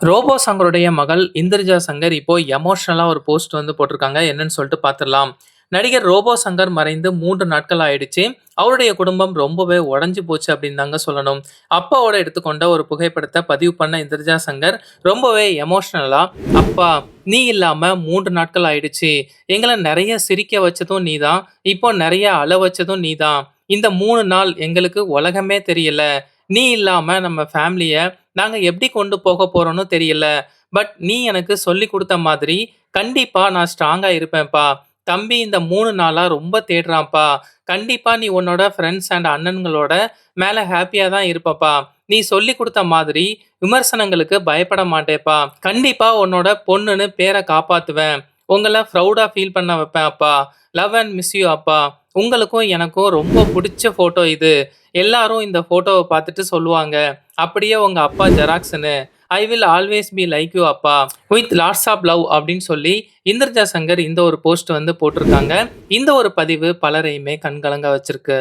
Robot சங்கருடைய மகள் இந்திரஜா சங்கர் இப்போ எமோஷ்னலாக ஒரு போஸ்ட் வந்து போட்டிருக்காங்க. என்னன்னு சொல்லிட்டு பார்த்துடலாம். நடிகர் ரோபோ சங்கர் மறைந்து மூன்று நாட்கள் ஆயிடுச்சு. அவருடைய குடும்பம் ரொம்பவே உடஞ்சி போச்சு அப்படின்னு தாங்க சொல்லணும். அப்பாவோட எடுத்துக்கொண்ட ஒரு புகைப்படத்தை பதிவு பண்ண இந்திரஜா சங்கர் ரொம்பவே எமோஷனலா, "அப்பா நீ இல்லாம மூன்று நாட்கள் ஆயிடுச்சு. எங்களை நிறைய சிரிக்க வச்சதும் நீ தான் இப்போ நிறைய அழ வச்சதும் நீ தான் இந்த மூணு நாள் எங்களுக்கு உலகமே தெரியல. நீ இல்லாம நம்ம ஃபேமிலிய நாங்க எப்படி கொண்டு போக போறோம்னு தெரியல. பட் நீ எனக்கு சொல்லிக் குடுத்த மாதிரி கண்டிப்பா நான் ஸ்ட்ராங்கா இருப்பேன்ப்பா. தம்பி இந்த 3 நாளா ரொம்ப தேடுறான்ப்பா. கண்டிப்பா நீ உன்னோட ஃபிரெண்ட்ஸ் அண்ட் அண்ணன்களோட மேல ஹாப்பியாக தான் இருப்பப்பா. நீ சொல்லிக் குடுத்த மாதிரி விமர்சனங்களுக்கு பயப்பட மாட்டேன்ப்பா. கண்டிப்பா உன்னோட பொண்ணுன்னு பேர காப்பாத்துவேன். உங்கள ப்ரவுடா ஃபீல் பண்ண வைப்பேன் அப்பா. லவ் அண்ட் மிஸ் யூ அப்பா. உங்களுக்கும் எனக்கும் ரொம்ப பிடிச்ச ஃபோட்டோ இது. எல்லாரும் இந்த ஃபோட்டோவை பார்த்துட்டு சொல்லுவாங்க. அப்படியே உங்கள் அப்பா ஜெராக்ஸ்னு I will always be like you அப்பா. வித் லாட்ஸ் ஆஃப் லவ் அப்படின்னு சொல்லி இந்திரஜா சங்கர் இந்த ஒரு போஸ்ட் வந்து போட்டிருக்காங்க. இந்த ஒரு பதிவு பலரையுமே கண்கலங்க வச்சிருக்கு.